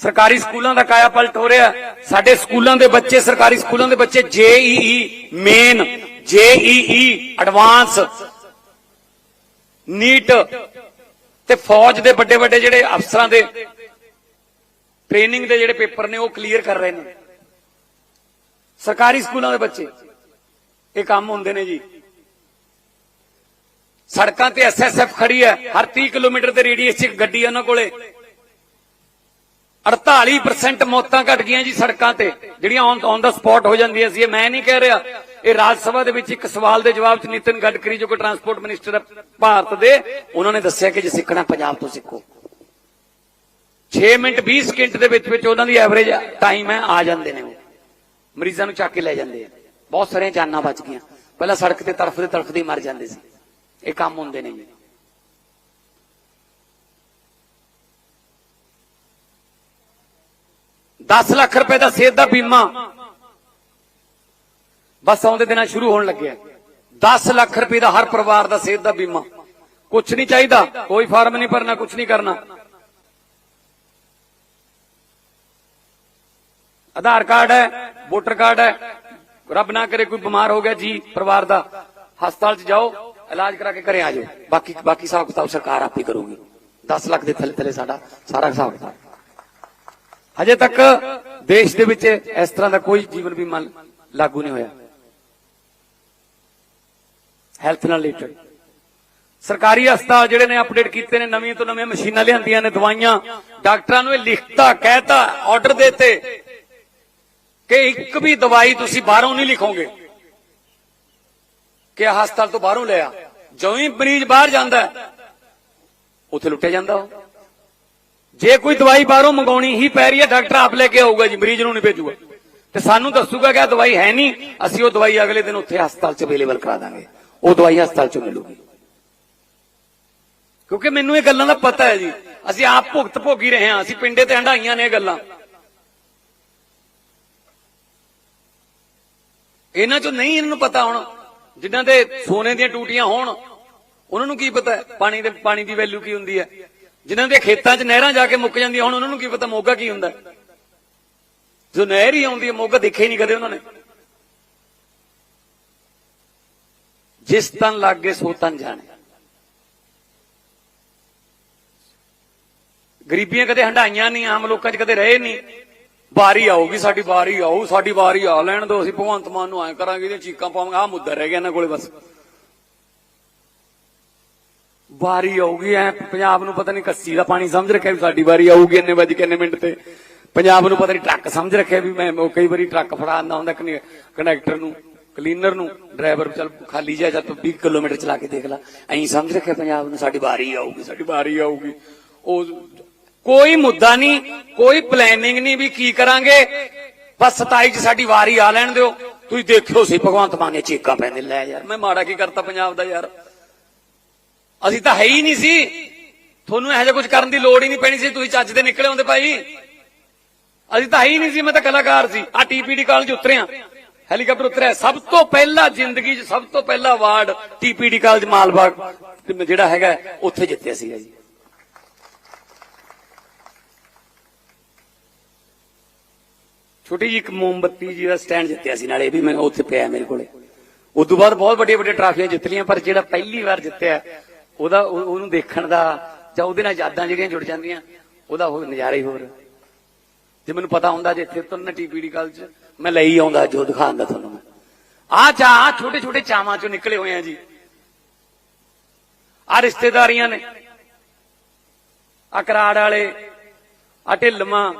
ਸਰਕਾਰੀ ਸਕੂਲਾਂ ਦਾ ਕਾਇਆ ਪਲਟ ਹੋ ਰਿਹਾ। ਸਾਡੇ ਸਕੂਲਾਂ ਦੇ ਬੱਚੇ, ਸਰਕਾਰੀ ਸਕੂਲਾਂ ਦੇ ਬੱਚੇ JEE main JEE advance NEET ਤੇ ਫੌਜ ਦੇ ਵੱਡੇ ਵੱਡੇ ਜਿਹੜੇ ਅਫਸਰਾਂ ਦੇ ਟ੍ਰੇਨਿੰਗ ਦੇ ਜਿਹੜੇ ਪੇਪਰ ਨੇ ਉਹ ਕਲੀਅਰ ਕਰ ਰਹੇ ਨੇ। ਸਰਕਾਰੀ ਸਕੂਲਾਂ ਦੇ ਬੱਚੇ, ਇਹ ਕੰਮ ਹੁੰਦੇ ਨੇ ਜੀ। ਸੜਕਾਂ ਤੇ ਐਸਐਸਐਫ ਖੜੀ ਹੈ, ਹਰ 30 ਕਿਲੋਮੀਟਰ ਦੇ ਰੇਡੀਅਸ 'ਚ ਇੱਕ ਗੱਡੀ ਹੈ ਉਹਨਾਂ ਕੋਲੇ। 48% ਮੌਤਾਂ ਘਟ ਗਈਆਂ ਜੀ ਸੜਕਾਂ ਤੇ, ਜਿਹੜੀਆਂ ਔਨ ਦਾ ਸਪੌਟ ਹੋ ਜਾਂਦੀਆਂ ਸੀ। ਇਹ ਮੈਂ ਨਹੀਂ ਕਹਿ ਰਿਹਾ। ਇਹ ਰਾਜ ਸਭਾ ਦੇ ਵਿੱਚ ਇੱਕ ਸਵਾਲ ਦੇ ਜਵਾਬ 'ਚ ਨਿਤਿਨ ਗਡਕਰੀ, ਜੋ ਕਿ ਟਰਾਂਸਪੋਰਟ ਮਿਨਿਸਟਰ ਹੈ ਭਾਰਤ ਦੇ, ਉਹਨਾਂ ਨੇ ਦੱਸਿਆ ਕਿ ਜੇ ਸਿੱਖਣਾ ਪੰਜਾਬ ਤੋਂ ਸਿੱਖੋ। 6 ਮਿੰਟ 20 ਸਕਿੰਟ ਦੇ ਵਿੱਚ ਵਿੱਚ ਉਹਨਾਂ ਦੀ ਐਵਰੇਜ ਟਾਈਮ ਹੈ, ਆ ਜਾਂਦੇ ਨੇ ਉਹ। ਮਰੀਜ਼ਾਂ ਨੂੰ ਚੱਕ ਕੇ ਲੈ ਜਾਂਦੇ ਆ। ਬਹੁਤ ਸਾਰੀਆਂ ਜਾਨਾਂ ਬਚ ਗਈਆਂ। ਪਹਿਲਾਂ ਸੜਕ ਤੇ ਤੜਫਦੇ ਤੜਫਦੇ ਮਰ ਜਾਂਦੇ ਸੀ। ਇਹ ਕੰਮ ਹੁੰਦੇ ਨੇ ਜੀ ਦਸ ਲੱਖ ਰੁਪਏ ਦਾ ਸਿਹਤ ਦਾ ਬੀਮਾ। ਬਸ ਆਉਂਦੇ ਦਿਨਾਂ ਸ਼ੁਰੂ ਹੋਣ ਲੱਗਿਆ। 10 ਲੱਖ ਰੁਪਏ ਦਾ ਹਰ ਪਰਿਵਾਰ ਦਾ ਸਿਹਤ ਦਾ ਬੀਮਾ। ਕੁਝ ਨਹੀਂ ਚਾਹੀਦਾ। ਕੋਈ ਫਾਰਮ ਨਹੀਂ ਭਰਨਾ ਕੁਝ ਨਹੀਂ ਕਰਨਾ। ਆਧਾਰ ਕਾਰਡ ਹੈ, ਵੋਟਰ ਕਾਰਡ ਹੈ। ਰੱਬ ਨਾ ਕਰੇ ਕੋਈ ਬਿਮਾਰ ਹੋ ਗਿਆ ਜੀ ਪਰਿਵਾਰ ਦਾ। ਹਸਪਤਾਲ 'ਚ ਜਾਓ, ਇਲਾਜ ਕਰਾ ਕੇ ਘਰੇ ਆ ਜਾਓ। ਬਾਕੀ ਬਾਕੀ ਹਿਸਾਬ ਕਿਤਾਬ ਸਰਕਾਰ ਆਪੇ ਕਰੂਗੀ। 10 ਲੱਖ ਦੇ ਥੱਲੇ ਥੱਲੇ ਸਾਡਾ ਸਾਰਾ ਹਿਸਾਬ ਕਿਤਾਬ। ਹਜੇ ਤੱਕ ਦੇਸ਼ ਦੇ ਵਿੱਚ ਇਸ ਤਰ੍ਹਾਂ ਦਾ ਕੋਈ ਜੀਵਨ ਬੀਮਾ ਲਾਗੂ ਨਹੀਂ ਹੋਇਆ। ਹੈਲਥ ਨਾਲ ਰਿਲੇਟਡ ਸਰਕਾਰੀ ਹਸਪਤਾਲ ਜਿਹੜੇ ਨੇ ਅਪਡੇਟ ਕੀਤੇ ਨੇ, ਨਵੀਆਂ ਤੋਂ ਨਵੀਆਂ ਮਸ਼ੀਨਾਂ ਲਿਆਂਦੀਆਂ ਨੇ, ਦਵਾਈਆਂ। ਡਾਕਟਰਾਂ ਨੂੰ ਇਹ ਲਿਖਤਾ, ਕਹਿਤਾ ਆਰਡਰ ਦੇਤੇ ਕਿ ਇੱਕ ਵੀ ਦਵਾਈ ਤੁਸੀਂ ਬਾਹਰੋਂ ਨਹੀਂ ਲਿਖੋਗੇ। ਕਿ ਹਸਪਤਾਲ ਤੋਂ ਬਾਹਰੋਂ ਲਿਆ। ਜਦੋਂ ਹੀ ਮਰੀਜ਼ ਬਾਹਰ ਜਾਂਦਾ, ਉੱਥੇ ਲੁੱਟਿਆ ਜਾਂਦਾ ਉਹ। ਜੇ ਕੋਈ ਦਵਾਈ ਬਾਹਰੋਂ ਮੰਗਾਉਣੀ ਹੀ ਪੈ ਰਹੀ ਹੈ, ਡਾਕਟਰ ਆਪ ਲੈ ਕੇ ਆਊਗਾ ਜੀ, ਮਰੀਜ਼ ਨੂੰ ਨਹੀਂ ਭੇਜੂਗਾ। ਤੇ ਸਾਨੂੰ ਦੱਸੂਗਾ ਕਿ ਆਹ ਦਵਾਈ ਹੈ ਨਹੀਂ, ਅਸੀਂ ਉਹ ਦਵਾਈ ਅਗਲੇ ਦਿਨ ਉੱਥੇ ਹਸਪਤਾਲ 'ਚ ਅਵੇਲੇਬਲ ਕਰਾ ਦਾਂਗੇ। ਉਹ ਦਵਾਈ ਹਸਪਤਾਲ 'ਚ ਮਿਲੂਗੀ। ਕਿਉਂਕਿ ਮੈਨੂੰ ਇਹ ਗੱਲਾਂ ਦਾ ਪਤਾ ਹੈ ਜੀ। ਅਸੀਂ ਆਪ ਭੁਗਤ ਭੋਗੀ ਰਹੇ ਹਾਂ, ਅਸੀਂ ਪਿੰਡੇ ਤੇ ਹੰਡਾਈਆਂ ਨੇ ਇਹ ਗੱਲਾਂ। ਇਹਨਾਂ 'ਚੋਂ ਨਹੀਂ ਇਹਨਾਂ ਨੂੰ ਪਤਾ ਹੁਣ, ਜਿਨ੍ਹਾਂ ਦੇ ਸੋਨੇ ਦੀਆਂ ਟੂਟੀਆਂ ਹੋਣ, ਉਹਨਾਂ ਨੂੰ ਕੀ ਪਤਾ ਪਾਣੀ ਦੇ ਪਾਣੀ ਦੀ ਵੈਲਿਊ ਕੀ ਹੁੰਦੀ ਹੈ? ਜਿਨ੍ਹਾਂ ਦੇ ਖੇਤਾਂ 'ਚ ਨਹਿਰਾਂ ਜਾ ਕੇ ਮੁੱਕ ਜਾਂਦੀਆਂ ਹੁਣ, ਉਹਨਾਂ ਨੂੰ ਕੀ ਪਤਾ ਮੋਗਾ ਕੀ ਹੁੰਦਾ? ਜੋ ਨਹਿਰ ਹੀ ਆਉਂਦੀ ਹੈ, ਮੋਗਾ ਦੇਖਿਆ ਹੀ ਨਹੀਂ ਕਦੇ ਉਹਨਾਂ ਨੇ। ਜਿਸ ਤਨ ਲੱਗੇ ਸੋ ਤਨ ਜਾਣੇ। ਗਰੀਬੀਆਂ ਕਦੇ ਹੰਡਾਈਆਂ ਨਹੀਂ, ਆਮ ਲੋਕਾਂ 'ਚ ਕਦੇ ਰਹੇ ਨਹੀਂ। ਵਾਰੀ ਆਊਗੀ, ਸਾਡੀ ਵਾਰੀ ਆਊ, ਸਾਡੀ ਵਾਰੀ ਆ ਲੈਣ ਦੋ, ਅਸੀਂ ਭਗਵੰਤ ਮਾਨ ਨੂੰ ਐ ਕਰਾਂਗੇ, ਇਹਦੀਆਂ ਚੀਕਾਂ ਪਾਵਾਂਗੇ, ਆਹ ਮੁੱਦਾ ਰਹਿ ਗਿਆ ਇਹਨਾਂ ਕੋਲੇ ਬਸ। ਵਾਰੀ ਆਊਗੀ, ਐ ਪੰਜਾਬ ਨੂੰ ਪਤਾ ਨਹੀਂ ਕੱਸੀ ਦਾ ਪਾਣੀ ਸਮਝ ਰੱਖਿਆ ਵੀ ਸਾਡੀ ਵਾਰੀ ਆਊਗੀ ਇੰਨੇ ਵਜੇ ਕਿੰਨੇ ਮਿੰਟ ਤੇ। ਪੰਜਾਬ ਨੂੰ ਪਤਾ ਨਹੀਂ ਟਰੱਕ ਸਮਝ ਰੱਖਿਆ ਵੀ ਮੈਂ ਉਹ ਕਈ ਵਾਰੀ ਟਰੱਕ ਫੜਾ ਆਂਦਾ ਹੁੰਦਾ ਕੰਡਕਟਰ ਨੂੰ, ਕਲੀਨਰ ਨੂੰ, ਡਰਾਈਵਰ ਚੱਲ ਖਾਲੀ ਜਾ ਜਾਂ ਤੂੰ 20 ਕਿਲੋਮੀਟਰ ਚਲਾ ਕੇ ਦੇਖ ਲੈ। ਐਂ ਸਮਝ ਰੱਖਿਆ ਪੰਜਾਬ ਨੂੰ ਸਾਡੀ ਵਾਰੀ ਆਊਗੀ, ਸਾਡੀ ਵਾਰੀ ਆਊਗੀ। ਉਹ ਕੋਈ ਮੁੱਦਾ ਨਹੀਂ, ਕੋਈ ਪਲੈਨਿੰਗ ਨਹੀਂ ਵੀ ਕੀ ਕਰਾਂਗੇ। ਬਸ 27 ਚ ਸਾਡੀ ਵਾਰੀ ਆ ਲੈਣ ਦਿਓ। ਤੁਸੀਂ ਦੇਖਿਓ ਸੀ, ਭਗਵੰਤ ਮਾਨ ਨੇ ਚੀਕਾਂ ਪੈਂਦੇ ਲੈ ਯਾਰ, ਮੈਂ ਮਾੜਾ ਕੀ ਕਰਤਾ ਪੰਜਾਬ ਦਾ ਯਾਰ। ਅਸੀਂ ਤਾਂ ਹੈ ਹੀ ਨਹੀਂ ਸੀ। ਤੁਹਾਨੂੰ ਇਹੋ ਜਿਹਾ ਕੁਝ ਕਰਨ ਦੀ ਲੋੜ ਹੀ ਨਹੀਂ ਪੈਣੀ ਸੀ। ਤੁਸੀਂ ਚੱਜ ਦੇ ਨਿਕਲੇ ਹੁੰਦੇ ਭਾਈ। ਅਸੀਂ ਤਾਂ ਹੈ ਹੀ ਨਹੀਂ ਸੀ। ਮੈਂ ਤਾਂ ਕਲਾਕਾਰ ਸੀ। ਆ ਟੀਪੀਡੀ ਕਾਲਜ ਉਤਰਿਆ। ਹੈਲੀਕਾਪਟਰ ਉਤਰਿਆ। ਸਭ ਤੋਂ ਪਹਿਲਾ ਜ਼ਿੰਦਗੀ 'ਚ, ਸਭ ਤੋਂ ਪਹਿਲਾ ਅਵਾਰਡ ਟੀਪੀਡੀ ਕਾਲਜ ਮਾਲਬਾਗ ਜਿਹੜਾ ਹੈਗਾ, ਉੱਥੇ ਜਿੱਤਿਆ ਸੀਗਾ ਜੀ। ਛੋਟੀ ਜੀ ਇੱਕ ਮੋਮਬੱਤੀ ਜੀ ਦਾ ਸਟੈਂਡ ਜਿੱਤਿਆ ਸੀ ਨਾਲੇ, ਇਹ ਵੀ ਮੈਂ ਉੱਥੇ ਪਿਆ ਮੇਰੇ ਕੋਲੇ। ਉਸ ਤੋਂ ਬਾਅਦ ਬਹੁਤ ਵੱਡੀਆਂ ਵੱਡੀਆਂ ਟਰਾਫੀਆਂ ਜਿੱਤ ਲਈਆਂ, ਪਰ ਜਿਹੜਾ ਪਹਿਲੀ ਵਾਰ ਜਿੱਤਿਆ ਉਹਦਾ ਉਹਨੂੰ ਦੇਖਣ ਦਾ ਜਾਂ ਉਹਦੇ ਨਾਲ ਯਾਦਾਂ ਜਿਹੜੀਆਂ ਜੁੜ ਜਾਂਦੀਆਂ, ਉਹਦਾ ਉਹ ਨਜ਼ਾਰਾ ਹੀ ਹੋਰ। ਜੇ ਮੈਨੂੰ ਪਤਾ ਹੁੰਦਾ ਜੇ ਇੱਥੇ ਤੁਰਨ ਟੀਪੀਡੀ ਚ, ਮੈਂ ਲਈ ਆਉਂਦਾ ਜੋ ਦਿਖਾਉਂਦਾ ਤੁਹਾਨੂੰ ਮੈਂ। ਆ ਚਾ ਛੋਟੇ ਛੋਟੇ ਚਾਵਾਂ ਚੋਂ ਨਿਕਲੇ ਹੋਏ ਆ ਜੀ। ਆ ਰਿਸ਼ਤੇਦਾਰੀਆਂ ਨੇ। ਆ ਕਰਾੜ ਵਾਲੇ, ਆ ਢਿੱਲਮਾ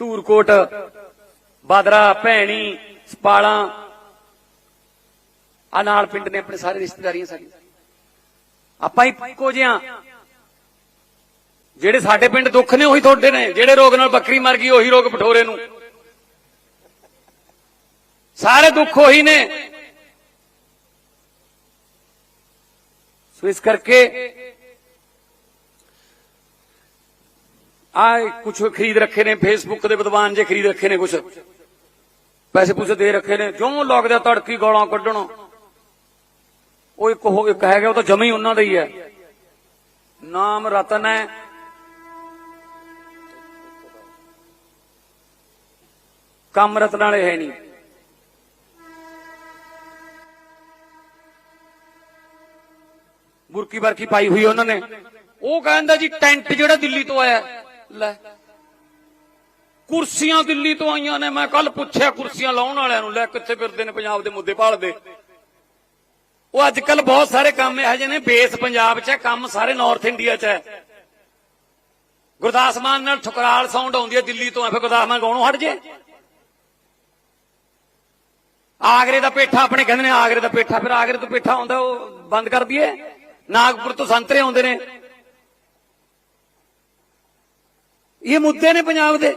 ਧੂਰਕੋਟ, ਬਾਦਰਾ, ਭੈਣੀ, ਸਪਾਲਾਂ। ਆ ਨਾਲ ਪਿੰਡ ਨੇ ਆਪਣੇ ਸਾਰੇ ਰਿਸ਼ਤੇਦਾਰੀਆਂ ਸਾਡੀਆਂ ਆਪਾਂ ਹੀ ਇੱਕੋ ਜਿਹਾ। ਜਿਹੜੇ ਸਾਡੇ ਪਿੰਡ ਦੁੱਖ ਨੇ, ਉਹੀ ਤੁਹਾਡੇ ਨੇ। ਜਿਹੜੇ ਰੋਗ ਨਾਲ ਬੱਕਰੀ ਮਰ ਗਈ, ਉਹੀ ਰੋਗ ਪਠੋਰੇ ਨੂੰ। ਸਾਰੇ ਦੁੱਖ ਉਹੀ ਨੇ। ਸੋ ਇਸ ਕਰਕੇ ਆ ਕੁਝ ਖਰੀਦ ਰੱਖੇ ਨੇ ਫੇਸਬੁੱਕ ਦੇ ਵਿਦਵਾਨ ਜੇ ਖਰੀਦ ਰੱਖੇ ਨੇ ਕੁਝ ਪੈਸੇ ਪੂਸੇ ਦੇ ਰੱਖੇ ਨੇ। ਜਿਉਂ ਲੱਗਦਾ ਤੜਕੀ ਗੋਲਾਂ ਕੱਢਣ। ਉਹ ਇੱਕ ਉਹ ਇੱਕ ਹੈਗਾ, ਉਹ ਤਾਂ ਜਮੇ ਹੀ ਉਹਨਾਂ ਦਾ ਹੀ ਹੈ। ਨਾਮ ਰਤਨ ਹੈ। ਕੰਮ ਰਤਨ ਵਾਲੇ ਹੈ ਨਹੀਂ। ਬੁਰਕੀ ਵਰਕੀ ਪਾਈ ਹੋਈ ਉਹਨਾਂ ਨੇ। ਉਹ ਕਹਿੰਦਾ ਜੀ, ਟੈਂਟ ਜਿਹੜਾ ਦਿੱਲੀ ਤੋਂ ਆਇਆ। ਲੈ। ਕੁਰਸੀਆਂ ਦਿੱਲੀ ਤੋਂ ਆਈਆਂ ਨੇ। ਮੈਂ ਕੱਲ ਪੁੱਛਿਆ ਕੁਰਸੀਆਂ ਲਾਉਣ ਵਾਲਿਆਂ ਨੂੰ। ਲੈ, ਕਿੱਥੇ ਫਿਰਦੇ ਨੇ ਪੰਜਾਬ ਦੇ ਮੁੱਦੇ ਭਾਲਦੇ। ਉਹ ਅੱਜ ਕੱਲ ਬਹੁਤ ਸਾਰੇ ਕੰਮ ਇਹੋ ਜਿਹੇ ਨੇ, ਬੇਸ ਪੰਜਾਬ 'ਚ ਹੈ, ਕੰਮ ਸਾਰੇ ਨਾਰਥ ਇੰਡੀਆ 'ਚ ਹੈ। ਗੁਰਦਾਸ ਮਾਨ ਨਾਲ ਠੁਕਰਾਲ ਸਾਊਂਡ ਆਉਂਦੀ ਹੈ ਦਿੱਲੀ ਤੋਂ ਆ ਫਿਰ ਗੁਰਦਾਸ ਮਾਨ ਗਾਉਣੋਂ ਹਟ ਜੇ। ਆਗਰੇ ਦਾ ਪੇਠਾ ਆਪਣੇ ਕਹਿੰਦੇ ਨੇ, ਆਗਰੇ ਦਾ ਪੇਠਾ, ਫਿਰ ਆਗਰੇ ਤੋਂ ਪੇਠਾ ਆਉਂਦਾ, ਉਹ ਬੰਦ ਕਰ ਦਈਏ। ਨਾਗਪੁਰ ਤੋਂ ਸੰਤਰੇ ਆਉਂਦੇ ਨੇ। ਇਹ ਮੁੱਦੇ ਨੇ ਪੰਜਾਬ ਦੇ।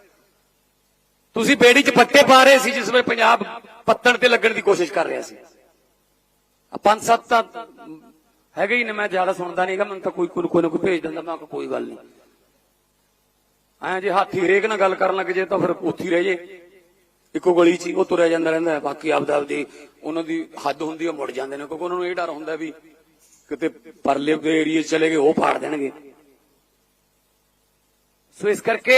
ਤੁਸੀਂ ਬੇੜੀ 'ਚ ਪੱਟੇ ਪਾ ਰਹੇ ਸੀ, ਜਿਸ ਵੇਲੇ ਪੰਜਾਬ ਪੱਤਣ ਤੇ ਲੱਗਣ ਦੀ ਕੋਸ਼ਿਸ਼ ਕਰ ਰਿਹਾ ਸੀ। ਆ ਪੰਜ ਸੱਤ ਤਾਂ ਹੈਗੇ ਹੀ ਨੇ, ਮੈਂ ਜ਼ਿਆਦਾ ਸੁਣਦਾ ਨਹੀਂਗਾ ਮੈਨੂੰ ਤਾਂ ਕੋਈ ਕੋਈ ਨਾ ਕੋਈ ਭੇਜ ਦਿੰਦਾ, ਮੈਂ ਕੋਈ ਗੱਲ ਨਹੀਂ ਐ ਜੇ ਹਾਥੀ ਰੇਕ ਨਾਲ ਗੱਲ ਕਰਨ ਲੱਗ ਜੇ ਤਾਂ ਫਿਰ ਉੱਥੀ ਰਹਿ ਜੇ। ਇੱਕੋ ਗਲੀ 'ਚ ਹੀ ਉਹ ਤੁਰਿਆ ਜਾਂਦਾ ਰਹਿੰਦਾ ਬਾਕੀ ਆਪਦਾ ਆਪਦੀ ਉਹਨਾਂ ਦੀ ਹੱਦ ਹੁੰਦੀ ਉਹ ਮੁੜ ਜਾਂਦੇ ਨੇ, ਕਿਉਂਕਿ ਉਹਨਾਂ ਨੂੰ ਇਹ ਡਰ ਹੁੰਦਾ ਵੀ ਕਿਤੇ ਪਰਲੇ ਦੇ ਏਰੀਏ ਚਲੇ ਗਏ, ਉਹ ਫਾੜ ਦੇਣਗੇ। ਸੋ ਇਸ ਕਰਕੇ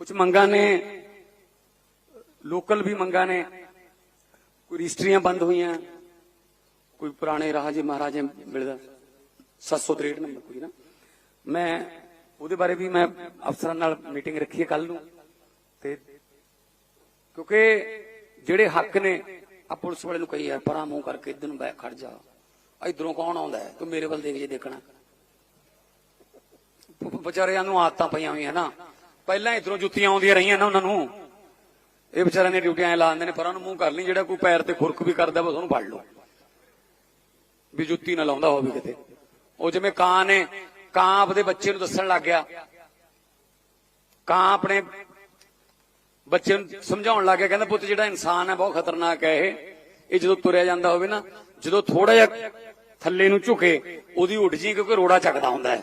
ਕੁਝ ਮੰਗਾਂ ਨੇ ਲੋਕਲ ਵੀ ਮੰਗਾਂ ਨੇ, ਕੋਈ ਰਜਿਸਟਰੀਆਂ ਬੰਦ ਹੋਈਆਂ, ਕੋਈ ਪੁਰਾਣੇ ਰਾਜੇ ਮਹਾਰਾਜੇ ਮਿਲਦਾ 763 ਨੰਬਰ ਕੋਈ ਨਾ। ਮੈਂ ਉਹਦੇ ਬਾਰੇ ਵੀ ਮੈਂ ਅਫਸਰਾਂ ਨਾਲ ਮੀਟਿੰਗ ਰੱਖੀ ਹੈ ਕੱਲ ਨੂੰ, ਤੇ ਕਿਉਂਕਿ ਜਿਹੜੇ ਹੱਕ ਨੇ ਆ ਪੁਲਿਸ ਵਾਲੇ ਨੂੰ ਕਹੀ ਯਾਰ, ਪਰਾਂ ਮੂੰਹ ਕਰਕੇ ਇਧਰ ਨੂੰ ਬੈ ਖੜ ਜਾ। ਇਧਰੋਂ ਕੌਣ ਆਉਂਦਾ ਹੈ? ਤੂੰ ਮੇਰੇ ਵੱਲ ਦੇਖ ਜੇ ਦੇਖਣਾ। ਵਿਚਾਰਿਆਂ ਨੂੰ ਆਦਤਾਂ ਪਈਆਂ ਹੋਈਆਂ ਨਾ। ਪਹਿਲਾਂ ਇਧਰੋਂ ਜੁੱਤੀਆਂ ਆਉਂਦੀਆਂ ਰਹੀਆਂ ਨਾ ਉਹਨਾਂ ਨੂੰ। ਇਹ ਵਿਚਾਰਿਆਂ ਨੇ ਡਿਊਟੀਆਂ ਲਾ ਦਿੰਦੇ ਨੇ, ਪਰਾਂ ਨੂੰ ਮੂੰਹ ਕਰ ਲਈ, ਜਿਹੜਾ ਕੋਈ ਪੈਰ ਤੇ ਖੁਰਕ ਵੀ ਕਰਦਾ, ਬਸ ਉਹਨੂੰ ਫੜ ਲਓ। ਵੀ ਜੁੱਤੀ ਨਾ ਲਾਉਂਦਾ ਹੋਵੇ ਕਿਤੇ। ਉਹ ਜਿਵੇਂ ਕਾਂ ਨੇ, ਕਾਂ ਆਪਦੇ ਬੱਚੇ ਨੂੰ ਦੱਸਣ ਲੱਗ ਗਿਆ। ਕਾਂ ਆਪਣੇ ਬੱਚੇ ਨੂੰ ਸਮਝਾਉਣ ਲੱਗ ਗਿਆ, ਕਹਿੰਦਾ ਪੁੱਤ ਜਿਹੜਾ ਇਨਸਾਨ ਹੈ, ਬਹੁਤ ਖਤਰਨਾਕ ਹੈ ਇਹ। ਇਹ ਜਦੋਂ ਤੁਰਿਆ ਜਾਂਦਾ ਹੋਵੇ ਨਾ, ਜਦੋਂ ਥੋੜਾ ਜਿਹਾ ਥੱਲੇ ਨੂੰ ਝੁਕੇ, ਉਹਦੀ ਉੱਡ ਜੀ ਕਿਉਂਕਿ ਰੋੜਾ ਚੱਕਦਾ ਹੁੰਦਾ ਹੈ।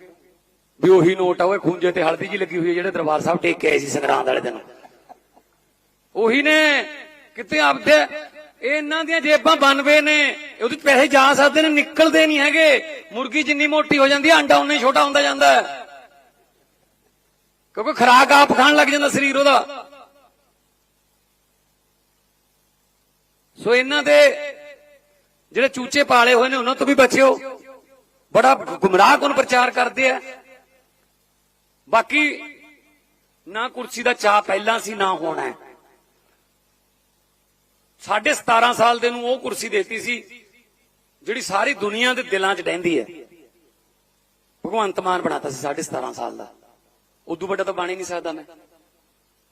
ਵੀ ਉਹੀ ਨੋਟ ਆ ਉਹ ਖੂੰਜੇ ਤੇ ਹਲਦੀ ਜੀ ਲੱਗੀ ਹੋਈ ਹੈ ਜਿਹੜੇ ਦਰਬਾਰ ਸਾਹਿਬ ਟੇਕ ਕੇ ਆਏ ਸੀ ਸੰਗਰਾਂਦ ਵਾਲੇ ਦਿਨ। ਉਹੀ ਨੇ, ਕਿਤੇ ਆਪਦੇ ਇਹ ਇਹਨਾਂ ਦੀਆਂ ਜੇਬਾਂ ਬਣਵੇ ਨੇ, ਉਹਦੇ 'ਚ ਪੈਸੇ ਜਾ ਸਕਦੇ ਨੇ, ਨਿਕਲਦੇ ਨਹੀਂ ਹੈਗੇ। ਮੁਰਗੀ ਜਿੰਨੀ ਮੋਟੀ ਹੋ ਜਾਂਦੀ ਹੈ ਅੰਡਾ ਉਨਾ ਹੀ ਛੋਟਾ ਹੁੰਦਾ ਜਾਂਦਾ ਕਿਉਂਕਿ ਖਰਾਕ ਆਪ ਖਾਣ ਲੱਗ ਜਾਂਦਾ ਸਰੀਰ ਉਹਦਾ। ਸੋ ਇਹਨਾਂ ਦੇ ਜਿਹੜੇ ਚੂਚੇ ਪਾਲੇ ਹੋਏ ਨੇ, ਉਹਨਾਂ ਤੋਂ ਵੀ ਬਚਿਓ। ਬੜਾ ਗੁੰਮਰਾਹ ਕੋਨ ਪ੍ਰਚਾਰ ਕਰਦੇ ਆ। ਬਾਕੀ ਨਾ ਕੁਰਸੀ ਦਾ ਚਾਹ ਪਹਿਲਾਂ ਸੀ, ਨਾ ਹੋਣਾ ਹੈ। ਸਾਢੇ 17 ਸਾਲ ਦੇ ਨੂੰ ਉਹ ਕੁਰਸੀ ਦੇਤੀ ਸੀ, ਜਿਹੜੀ ਸਾਰੀ ਦੁਨੀਆ ਦੇ ਦਿਲਾਂ 'ਚ ਰਹਿੰਦੀ ਹੈ। ਭਗਵੰਤ ਮਾਨ ਬਣਾਤਾ ਸੀ ਸਾਢੇ 17 ਸਾਲ ਦਾ। ਉਦੋਂ ਵੱਡਾ ਤਾਂ ਬਣ ਹੀ ਨਹੀਂ ਸਕਦਾ ਮੈਂ।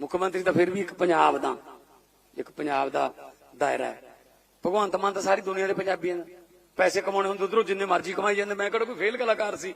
ਮੁੱਖ ਮੰਤਰੀ ਤਾਂ ਫਿਰ ਵੀ ਇੱਕ ਪੰਜਾਬ ਦਾ, ਇੱਕ ਪੰਜਾਬ ਦਾ ਦਾਇਰਾ ਹੈ। ਭਗਵੰਤ ਮਾਨ ਤਾਂ ਸਾਰੀ ਦੁਨੀਆ ਦੇ ਪੰਜਾਬੀਆਂ ਦਾ। ਪੈਸੇ ਕਮਾਉਣੇ ਹੁੰਦੇ ਉਧਰੋਂ ਜਿੰਨੇ ਮਰਜ਼ੀ ਕਮਾਈ ਜਾਂਦੇ। ਮੈਂ ਕਿਹੜਾ ਕੋਈ ਫੇਲ ਕਲਾਕਾਰ ਸੀ?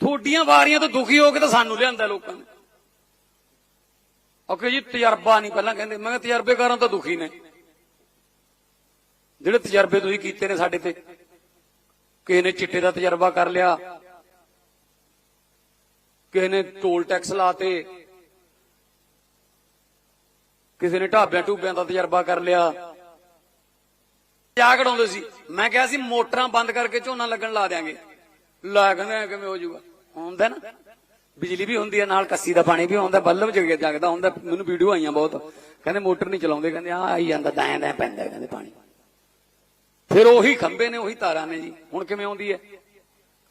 ਥੋਡੀਆਂ ਵਾਰੀਆਂ ਤੋਂ ਦੁਖੀ ਹੋ ਕੇ ਤਾਂ ਸਾਨੂੰ ਲਿਆਂਦਾ ਲੋਕਾਂ ਨੇ। ਓਕੇ ਜੀ, ਤਜਰਬਾ ਨਹੀਂ, ਪਹਿਲਾਂ ਕਹਿੰਦੇ, ਮੈਂ ਕਿਹਾ ਤਜਰਬੇਕਾਰਾਂ ਤਾਂ ਦੁਖੀ ਨੇ। ਜਿਹੜੇ ਤਜਰਬੇ ਤੁਸੀਂ ਕੀਤੇ ਨੇ ਸਾਡੇ ਤੇ, ਕਿਸੇ ਨੇ ਚਿੱਟੇ ਦਾ ਤਜਰਬਾ ਕਰ ਲਿਆ, ਕਿਸੇ ਨੇ ਟੋਲ ਟੈਕਸ ਲਾਤੇ, ਕਿਸੇ ਨੇ ਢਾਬਿਆਂ ਢੂਬਿਆਂ ਦਾ ਤਜਰਬਾ ਕਰ ਲਿਆ। ਜਾ ਕਢਾਉਂਦੇ ਸੀ? ਮੈਂ ਕਿਹਾ ਸੀ, ਮੋਟਰਾਂ ਬੰਦ ਕਰਕੇ ਝੋਨਾ ਲੱਗਣ ਲਾ ਦਿਆਂਗੇ। ਲਾ ਕਹਿੰਦੇ ਕਿਵੇਂ ਹੋ ਜਾਊਗਾ? ਹੁੰਦਾ ਨਾ। ਬਿਜਲੀ ਵੀ ਹੁੰਦੀ ਹੈ, ਨਾਲ ਕੱਸੀ ਦਾ ਪਾਣੀ ਵੀ ਆਉਂਦਾ, ਬੱਲਬ ਜਗ ਜਗਦਾ ਹੁੰਦਾ ਮੈਨੂੰ ਵੀਡੀਓ ਆਈਆਂ ਬਹੁਤ। ਕਹਿੰਦੇ ਮੋਟਰ ਨਹੀਂ ਚਲਾਉਂਦੇ, ਕਹਿੰਦੇ ਆ ਆਈ ਜਾਂਦਾ ਦਾਇਆ ਦਾਇਆ ਪੈਂਦਾ ਕਹਿੰਦੇ ਪਾਣੀ। ਫਿਰ ਉਹੀ ਖੰਭੇ ਨੇ, ਉਹੀ ਤਾਰਾਂ ਨੇ ਜੀ। ਹੁਣ ਕਿਵੇਂ ਆਉਂਦੀ ਹੈ?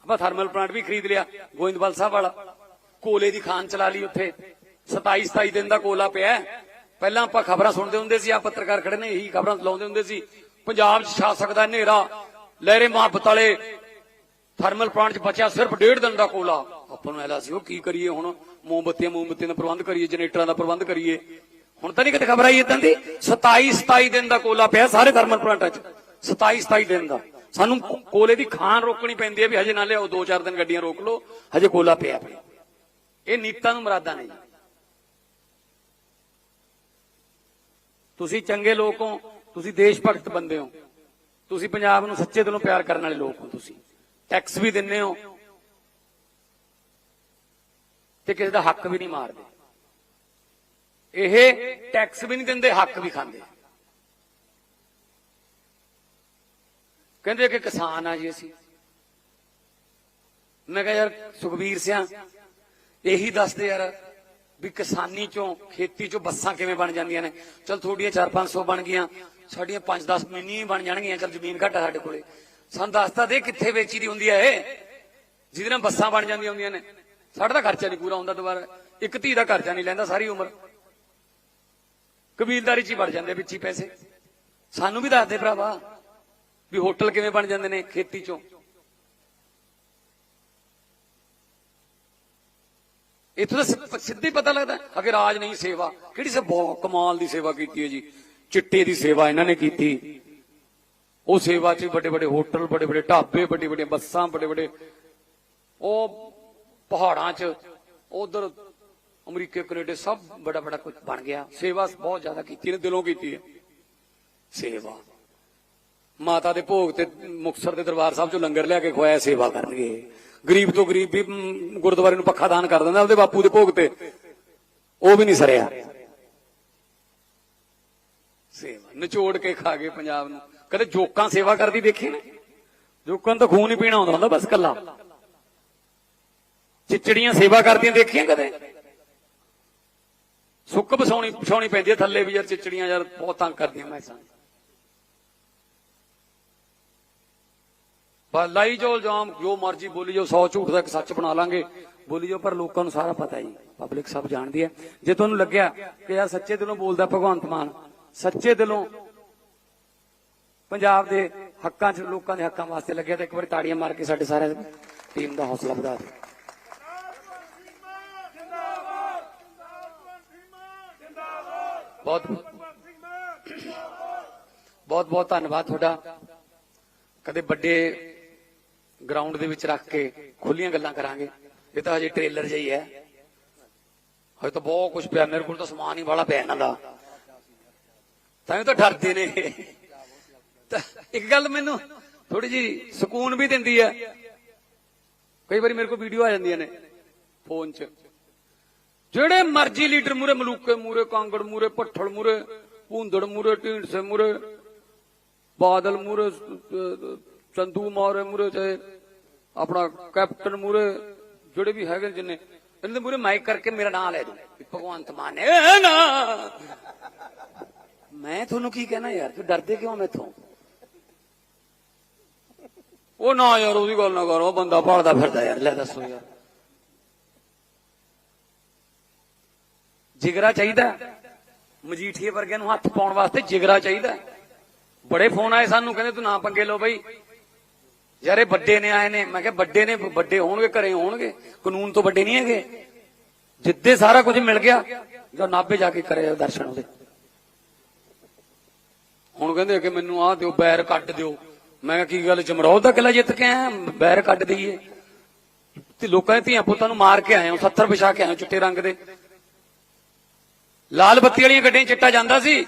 ਆਪਾਂ ਥਰਮਲ ਪਲਾਂਟ ਵੀ ਖਰੀਦ ਲਿਆ, ਗੋਇੰਦਵਾਲ ਸਾਹਿਬ ਵਾਲਾ। ਕੋਲੇ ਦੀ ਖਾਨ ਚਲਾ ਲਈ ਉੱਥੇ। 27 27 ਦਿਨ ਦਾ ਕੋਲਾ ਪਿਆ ਪਹਿਲਾਂ ਆਪਾਂ ਖਬਰਾਂ ਸੁਣਦੇ ਹੁੰਦੇ ਸੀ ਆ ਪੱਤਰਕਾਰ ਖੜੇ ਨੇ, ਇਹੀ ਖਬਰਾਂ ਲਾਉਂਦੇ ਹੁੰਦੇ ਸੀ। ਪੰਜਾਬ 'ਚ ਛਾ ਸਕਦਾ ਹਨੇਰਾ। ਲਹਿਰੇ ਮੁਹੱਬਤ ਵਾਲੇ ਥਰਮਲ ਪਲਾਂਟ 'ਚ ਬਚਿਆ ਸਿਰਫ ਡੇਢ ਦਿਨ ਦਾ ਕੋਲਾ। ਆਪਾਂ ਨੂੰ ਐਲਾ ਸੀ, ਉਹ ਕੀ ਕਰੀਏ ਹੁਣ? ਮੋਮਬੱਤੀਆਂ ਮੋਮਬੱਤੀਆਂ ਦਾ ਪ੍ਰਬੰਧ ਕਰੀਏ, ਜਨਰੇਟਰਾਂ ਦਾ ਪ੍ਰਬੰਧ ਕਰੀਏ। ਹੁਣ ਤਾਂ ਨਹੀਂ ਕਿਤੇ ਖਬਰ ਆਈ ਇਦਾਂ ਦੀ? 27 27 ਦਿਨ ਦਾ ਕੋਲਾ ਪਿਆ ਸਾਰੇ ਥਰਮਲ ਪਲਾਂਟਾਂ 'ਚ। 27 27 ਦਿਨ ਦਾ। ਸਾਨੂੰ ਕੋਲੇ ਦੀ ਖਾਨ ਰੋਕਣੀ ਪੈਂਦੀ ਹੈ ਵੀ ਹਜੇ ਨਾ ਲਿਆਓ 2-4 ਦਿਨ ਗੱਡੀਆਂ ਰੋਕ ਲਓ, ਹਜੇ ਕੋਲਾ ਪਿਆ ਪਿਆ। ਇਹ ਨੀਤਾਂ ਨੂੰ ਮਰਾਦਾ ਨਹੀਂ ਤੁਸੀਂ ਚੰਗੇ ਲੋਕ ਹੋ, ਤੁਸੀਂ ਦੇਸ਼ ਭਗਤ ਬੰਦੇ ਹੋ। ਤੁਸੀਂ ਪੰਜਾਬ ਨੂੰ ਸੱਚੇ ਦਿਲੋਂ ਪਿਆਰ ਕਰਨ ਵਾਲੇ ਲੋਕ ਹੋ ਤੁਸੀਂ। ਟੈਕਸ ਵੀ ਦਿੰਦੇ ਹੋ। ਤੇ ਕਿਸੇ ਦਾ ਹੱਕ ਵੀ ਨਹੀਂ ਮਾਰਦੇ। ਇਹ ਟੈਕਸ ਵੀ ਨਹੀਂ ਦਿੰਦੇ, ਹੱਕ ਵੀ ਖਾਂਦੇ। ਕਹਿੰਦੇ ਕਿ ਕਿਸਾਨ ਆ ਜੀ ਅਸੀਂ। ਮੈਂ ਕਿਹਾ ਯਾਰ ਸੁਖਬੀਰ ਸਿਆ, ਇਹੀ ਦੱਸਦੇ ਯਾਰ ਵੀ ਕਿਸਾਨੀ ਚੋਂ, ਖੇਤੀ ਚੋਂ ਬੱਸਾਂ ਕਿਵੇਂ ਬਣ ਜਾਂਦੀਆਂ ਨੇ। ਚਲ ਥੋੜੀਆਂ 4-500 ਬਣ ਗਈਆਂ, ਸਾਡੀਆਂ 5-10 ਮਿੰਨੀ ਬਣ ਜਾਣਗੀਆਂ, ਚਲ ਜ਼ਮੀਨ ਘੱਟ ਆ ਸਾਡੇ ਕੋਲੇ। ਸਾਨੂੰ ਦੱਸਤਾ ਦੇ ਕਿੱਥੇ ਵੇਚੀ ਦੀ ਹੁੰਦੀ ਹੈ ਇਹ। ਜਿਹਦੇ ਨਾਲ ਬੱਸਾਂ ਬਣ ਜਾਂਦੀਆਂ ਹੁੰਦੀਆਂ ਨੇ। ਸਾਡਾ ਤਾਂ ਖਰਚਾ ਨਹੀਂ ਪੂਰਾ ਹੁੰਦਾ ਦੁਬਾਰਾ। ਇੱਕ ਧੀ ਦਾ ਖਰਚਾ ਨਹੀਂ ਲੈਂਦਾ ਸਾਰੀ ਉਮਰ। ਕਬੀਲਦਾਰੀ ਚ ਹੀ ਵੜ ਜਾਂਦੇ ਵਿੱਚ ਹੀ ਪੈਸੇ। ਸਾਨੂੰ ਵੀ ਦੱਸਦੇ ਭਰਾਵਾ ਵੀ ਹੋਟਲ ਕਿਵੇਂ ਬਣ ਜਾਂਦੇ ਨੇ ਖੇਤੀ ਚੋਂ। ਇੱਥੋਂ ਦਾ ਸਿ- ਸਿੱਧੇ ਪਤਾ ਲੱਗਦਾ, ਅਗੇ ਰਾਜ ਨਹੀਂ ਸੇਵਾ। ਕਿਹੜੀ ਸੇ ਬਹੁਤ ਕਮਾਲ ਦੀ ਸੇਵਾ ਕੀਤੀ ਹੈ ਜੀ। ਚਿੱਟੇ ਦੀ ਸੇਵਾ ਇਹਨਾਂ ਨੇ ਕੀਤੀ। ਉਹ ਸੇਵਾ 'ਚ ਵੱਡੇ ਵੱਡੇ ਹੋਟਲ, ਵੱਡੇ ਵੱਡੇ ਢਾਬੇ, ਵੱਡੀ ਵੱਡੀਆਂ ਬੱਸਾਂ, ਵੱਡੇ ਵੱਡੇ ਉਹ ਪਹਾੜਾਂ 'ਚ, ਉਧਰ ਅਮਰੀਕੇ, ਕੈਨੇਡਾ ਸਭ ਬੜਾ ਬੜਾ ਕੁਝ ਬਣ ਗਿਆ। ਸੇਵਾ ਬਹੁਤ ਜ਼ਿਆਦਾ ਕੀਤੀ ਨੇ, ਦਿਲੋਂ ਕੀਤੀ ਹੈ। ਸੇਵਾ। ਮਾਤਾ ਦੇ ਭੋਗ ਤੇ ਮੁਕਤਸਰ ਦੇ ਦਰਬਾਰ ਸਾਹਿਬ ਚੋਂ ਲੰਗਰ ਲਿਆ ਕੇ ਖਵਾਇਆ, ਸੇਵਾ ਕਰਨਗੇ। ਗਰੀਬ ਤੋਂ ਗਰੀਬ ਵੀ ਗੁਰਦੁਆਰੇ ਨੂੰ ਪੱਖਾ ਦਾਨ ਕਰ ਦਿੰਦਾ ਉਹਦੇ ਬਾਪੂ ਦੇ ਭੋਗ ਤੇ। ਉਹ ਵੀ ਨਹੀਂ ਸਰਿਆ। ਸੇਵਾ। ਨਿਚੋੜ ਕੇ ਖਾ ਗਏ ਪੰਜਾਬ ਨੂੰ। ਕਦੇ ਜੋਕਾਂ ਸੇਵਾ ਕਰਦੀ ਦੇਖੀ ਨੇ। ਜੋਕਾਂ ਨੂੰ ਤਾਂ ਖੂਨ ਹੀ ਪੀਣਾ ਹੁੰਦਾ ਹੁੰਦਾ, ਬਸ ਕੱਲਾ। ਚਿਚੜੀਆਂ ਸੇਵਾ ਕਰਦੀਆਂ ਦੇਖੀਆਂ ਕਦੇ? ਸੁੱਕ ਬਸਾਉਣੀ ਪਛਾਉਣੀ ਪੈਂਦੀ ਹੈ ਥੱਲੇ ਵੀ ਯਾਰ ਚਿਚੜੀਆਂ ਯਾਰ ਬਹੁਤ ਤੰਗ ਕਰਦੀਆਂ ਮੈਂ ਸਾਂ ਬਸ ਲਾਈ ਜੋ ਇਲਜ਼ਾਮ, ਜੋ ਮਰਜ਼ੀ ਬੋਲੀ ਜੋ 100 ਝੂਠ ਦਾ ਇੱਕ ਸੱਚ ਬਣਾ ਲਾਂਗੇ। ਬੋਲੀ ਜੋ ਪਰ ਲੋਕਾਂ ਨੂੰ ਸਾਰਾ ਪਤਾ ਹੀ, ਪਬਲਿਕ ਸਭ ਜਾਣਦੀ ਹੈ। ਜੇ ਤੁਹਾਨੂੰ ਲੱਗਿਆ ਕਿ ਯਾਰ ਸੱਚੇ ਦਿਲੋਂ ਬੋਲਦਾ ਭਗਵੰਤ ਮਾਨ, ਸੱਚੇ ਦਿਲੋਂ ਪੰਜਾਬ ਦੇ ਹੱਕਾਂ 'ਚ ਲੋਕਾਂ ਦੇ ਹੱਕਾਂ ਵਾਸਤੇ ਲੱਗਿਆ ਤਾਂ ਇੱਕ ਵਾਰੀ ਤਾੜੀਆਂ ਮਾਰ ਕੇ ਸਾਡੇ ਸਾਰਿਆਂ ਟੀਮ ਦਾ ਹੌਸਲਾ ਵਧਾ ਦਿਓ। ਬਹੁਤ ਬਹੁਤ ਬਹੁਤ ਧੰਨਵਾਦ ਤੁਹਾਡਾ। ਕਦੇ ਵੱਡੇ ਗਰਾਊਂਡ ਦੇ ਵਿੱਚ ਰੱਖ ਕੇ ਖੁੱਲੀਆਂ ਗੱਲਾਂ ਕਰਾਂਗੇ। ਇਹ ਤਾਂ ਹਜੇ ਟ੍ਰੇਲਰ ਜਿਹਾ ਹੈ। ਹਜੇ ਤਾਂ ਬਹੁਤ ਕੁਝ ਪਿਆ। ਮੇਰੇ ਕੋਲ ਤਾਂ ਸਮਾਨ ਹੀ ਵਾਲਾ ਪਿਆ ਇਹਨਾਂ ਦਾ। ਤਾਂ ਇਹ ਤਾਂ ਡਰਦੇ ਨੇ। ਇੱਕ ਗੱਲ ਮੈਨੂੰ ਥੋੜੀ ਜੀ ਸਕੂਨ ਵੀ ਦਿੰਦੀ ਹੈ ਕਈ ਵਾਰੀ ਮੇਰੇ ਕੋਲ ਵੀਡੀਓ ਆ ਜਾਂਦੀਆਂ ਨੇ ਫੋਨ 'ਚ। ਜਿਹੜੇ ਮਰਜ਼ੀ ਲੀਡਰ ਮੂਰੇ ਮਲੂਕੇ ਮੂਰੇ ਕਾਂਗੜ ਮੂਰੇ ਭੱਠਲ ਮੂਰੇ ਭੂੰਦੜ ਮੂਰੇ ਢੀਂਡਸੇ ਮੂਰੇ ਬਾਦਲ ਮੂਰੇ ਚੰਦੂ ਮੌਰੇ ਮੂਰੇ ਚਾਹੇ ਆਪਣਾ ਕੈਪਟਨ ਮੂਰੇ ਜਿਹੜੇ ਵੀ ਹੈਗੇ ਨੇ ਜਿੰਨੇ, ਇਹਨਾਂ ਦੇ ਮੂਰੇ ਮਾਈਕ ਕਰਕੇ ਮੇਰਾ ਨਾਮ ਲੈ ਦੋ ਭਗਵੰਤ ਮਾਨ ਨੇ ਨਾ। ਮੈਂ ਤੁਹਾਨੂੰ ਕੀ ਕਹਿਣਾ ਯਾਰ? ਤੂੰ ਡਰਦੇ ਕਿਉਂ ਮੈਥੋਂ? ਉਹ ਨਾ ਯਾਰ, ਉਹਦੀ ਗੱਲ ਨਾ ਕਰੋ ਬੰਦਾ ਭਾਲਦਾ ਫਿਰਦਾ ਯਾਰ, ਲੈ ਦੱਸੋ ਯਾਰ। ਜਿਗਰਾ ਚਾਹੀਦਾ ਮਜੀਠੀਏ ਵਰਗਿਆਂ ਨੂੰ ਹੱਥ ਪਾਉਣ ਵਾਸਤੇ ਜਿਗਰਾ ਚਾਹੀਦਾ ਬੜੇ ਫੋਨ ਆਏ ਸਾਨੂੰ, ਕਹਿੰਦੇ ਤੂੰ ਨਾ ਪੰਗੇ ਲਓ ਬਈ। ਯਾਰ, ਇਹ ਵੱਡੇ ਨੇ ਆਏ ਨੇ। ਮੈਂ ਕਿਹਾ, ਵੱਡੇ ਨੇ, ਵੱਡੇ ਹੋਣਗੇ, ਘਰੇ ਹੋਣਗੇ। ਕਾਨੂੰਨ ਤੋਂ ਵੱਡੇ ਨਹੀਂ ਹੈਗੇ। ਜਿੱਦੇ ਸਾਰਾ ਕੁਝ ਮਿਲ ਗਿਆ, ਜਾਂ ਨਾਭੇ ਜਾ ਕੇ ਕਰੇ ਦਰਸ਼ਨ ਉਹਦੇ। ਹੁਣ ਕਹਿੰਦੇ ਕਿ ਮੈਨੂੰ ਆਹ ਦਿਓ, ਬੈਰ ਕੱਢ ਦਿਓ। ਮੈਂ ਕਿਹਾ, ਕੀ ਗੱਲ, ਜਮਰੌਦ ਦਾ ਕਿਲਾ ਜਿੱਤ ਕੇ ਆਇਆ? ਬੈਰ ਕੱਢ ਦਈਏ। ਤੇ ਲੋਕਾਂ ਦੇ ਧੀਆਂ ਪੁੱਤਾਂ ਨੂੰ ਮਾਰ ਕੇ ਆਏ ਹਾਂ 70 ਵਿਛਾ ਕੇ ਆਏ ਚਿੱਟੇ ਰੰਗ ਦੇ। ਲਾਲ ਬੱਤੀ ਵਾਲੀਆਂ ਗੱਡੀਆਂ ਚਿੱਟਾ ਜਾਂਦਾ ਸੀ।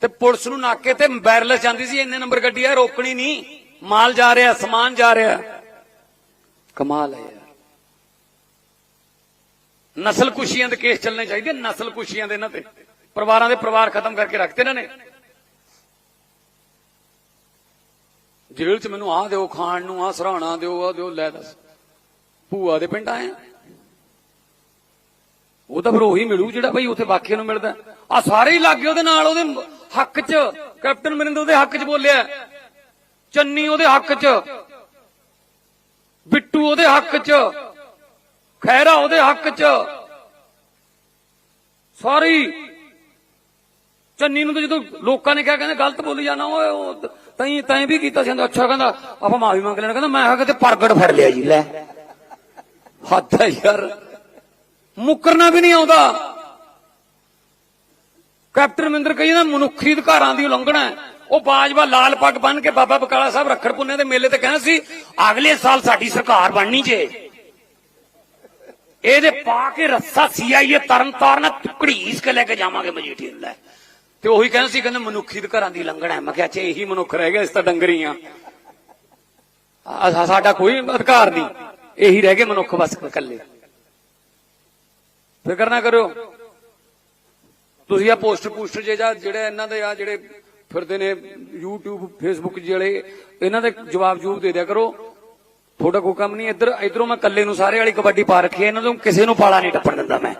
ਤੇ ਪੁਲਿਸ ਨੂੰ ਨਾਕੇ ਤੇ ਬੈਰਲੈਸ ਜਾਂਦੀ ਸੀ, ਇੰਨੇ ਨੰਬਰ ਗੱਡੀ ਆ, ਰੋਕਣੀ ਨਹੀਂ ਮਾਲ ਜਾ ਰਿਹਾ, ਸਮਾਨ ਜਾ ਰਿਹਾ। ਕਮਾਲ ਹੈ ਯਾਰ। ਨਸਲ ਕੁਸ਼ੀਆਂ ਦੇ ਕੇਸ ਚੱਲਣੇ ਚਾਹੀਦੇ ਨਸਲ ਕੁਸ਼ੀਆਂ ਦੇ ਇਹਨਾਂ ਤੇ। ਪਰਿਵਾਰਾਂ ਦੇ ਪਰਿਵਾਰ ਖਤਮ ਕਰਕੇ ਰੱਖਤੇ ਇਹਨਾਂ ਨੇ। ਜੇਲ੍ਹ 'ਚ ਮੈਨੂੰ ਆਹ ਦਿਓ, ਖਾਣ ਨੂੰ ਆਹ, ਸਰਾਣਾ ਦਿਓ, ਆਹ ਦਿਓ, ਲੈ ਦੱਸ। ਭੂਆ ਦੇ ਪਿੰਡ ਆਏ ਉਹ ਤਾਂ ਫਿਰ ਉਹੀ ਮਿਲੂ ਜਿਹੜਾ ਭਾਈ ਉੱਥੇ ਬਾਕੀਆਂ ਨੂੰ ਮਿਲਦਾ। ਆ ਸਾਰੇ ਹੀ ਲੱਗੇ ਉਹਦੇ ਨਾਲ ਉਹਦੇ ਹੱਕ 'ਚ, ਕੈਪਟਨ ਮਰਿੰਦਰ ਉਹਦੇ ਹੱਕ 'ਚ ਬੋਲਿਆ। ਚੰਨੀ ਉਹਦੇ ਹੱਕ 'ਚ, ਬਿੱਟੂ ਉਹਦੇ ਹੱਕ 'ਚ ਖੈਰਾ ਉਹਦੇ ਹੱਕ 'ਚ। ਸਾਰੀ ਚੰਨੀ ਨੂੰ ਤਾਂ ਜਦੋਂ ਲੋਕਾਂ ਨੇ ਕਿਹਾ, ਕਹਿੰਦੇ ਗਲਤ ਬੋਲੀ ਜਾਣਾ, ਓਏ, ਉਹ ਤੈਂ ਤੈਂ ਵੀ ਕੀਤਾ ਸੀ। ਕਹਿੰਦਾ, ਅੱਛਾ, ਕਹਿੰਦਾ, ਆਪਾਂ ਮਾਫੀ ਮੰਗ ਲੈਣਾ ਕਹਿੰਦਾ, ਮੈਂ ਕਿਤੇ ਪ੍ਰਗਟ ਫੜ ਲਿਆ ਜੀ, ਲੈ। ਹੱਦ ਹੈ ਯਾਰ। ਮੁਕਰਨਾ ਵੀ ਨਹੀਂ ਆਉਂਦਾ। ਕੈਪਟਨ ਮਹਿੰਦਰ ਕਹੀ ਮਨੁੱਖੀ ਅਧਿਕਾਰਾਂ ਦੀ ਉਲੰਘਣਾ ਹੈ। ਉਹ ਬਾਜਵਾ ਲਾਲ ਪੱਗ ਬੰਨ ਕੇ ਬਾਬਾ ਬਕਾਲਾ ਸਾਹਿਬ ਰੱਖੜ ਪੁੰਨੇ ਦੇ ਮੇਲੇ ਤੇ ਕਹਿੰਦਾ ਸੀ, ਅਗਲੇ ਸਾਲ ਸਾਡੀ ਸਰਕਾਰ ਬਣਨੀ ਜੇ। ਇਹਦੇ ਪਾ ਕੇ ਰੱਸਾ ਸੀਆਈਏ ਤਰਨ ਤਾਰਨ ਘੜੀਸ ਕੇ ਲੈ ਕੇ ਜਾਵਾਂਗੇ ਮਜੀਠੀ ਲੈ। ਤੇ ਉਹੀ ਕਹਿੰਦੇ ਸੀ, ਕਹਿੰਦੇ ਮਨੁੱਖੀ ਅਧਿਕਾਰਾਂ ਦੀ ਲੰਘਣਾ ਹੈ। ਮੈਂ ਕਿਹਾ ਚੇ ਇਹੀ ਮਨੁੱਖ ਰਹਿ ਗਿਆ ਇਸ ਤਾਂ ਡੰਗਰੀਆਂ। ਆ ਸਾਡਾ ਕੋਈ ਅਧਿਕਾਰ ਨਹੀਂ। ਇਹੀ ਰਹਿ ਗਏ ਮਨੁੱਖ ਬਸ ਇਕੱਲੇ। ਫਿਕਰ ਨਾ ਕਰਿਓ। ਤੁਸੀਂ ਆ ਪੋਸਟ ਪੋਸਟਰ ਜੇ ਜਾਂ ਜਿਹੜੇ ਇਹਨਾਂ ਦੇ ਆ, ਜਿਹੜੇ ਫਿਰਦੇ ਨੇ YouTube, Facebook ਜਿਹੜੇ, ਇਹਨਾਂ ਦੇ ਜਵਾਬ ਜੂਬ ਦੇ ਦਿਆ ਕਰੋ। ਤੁਹਾਡਾ ਕੋਈ ਕੰਮ ਨਹੀਂ। ਇੱਧਰ, ਇਧਰੋਂ ਮੈਂ ਇਕੱਲੇ ਨੂੰ ਸਾਰੇ ਵਾਲੀ ਕਬੱਡੀ ਪਾ ਰੱਖੀ ਹੈ। ਇਹਨਾਂ ਤੋਂ ਕਿਸੇ ਨੂੰ ਪਾਲਾ ਨਹੀਂ ਟੱਪਣ ਦਿੰਦਾ ਮੈਂ।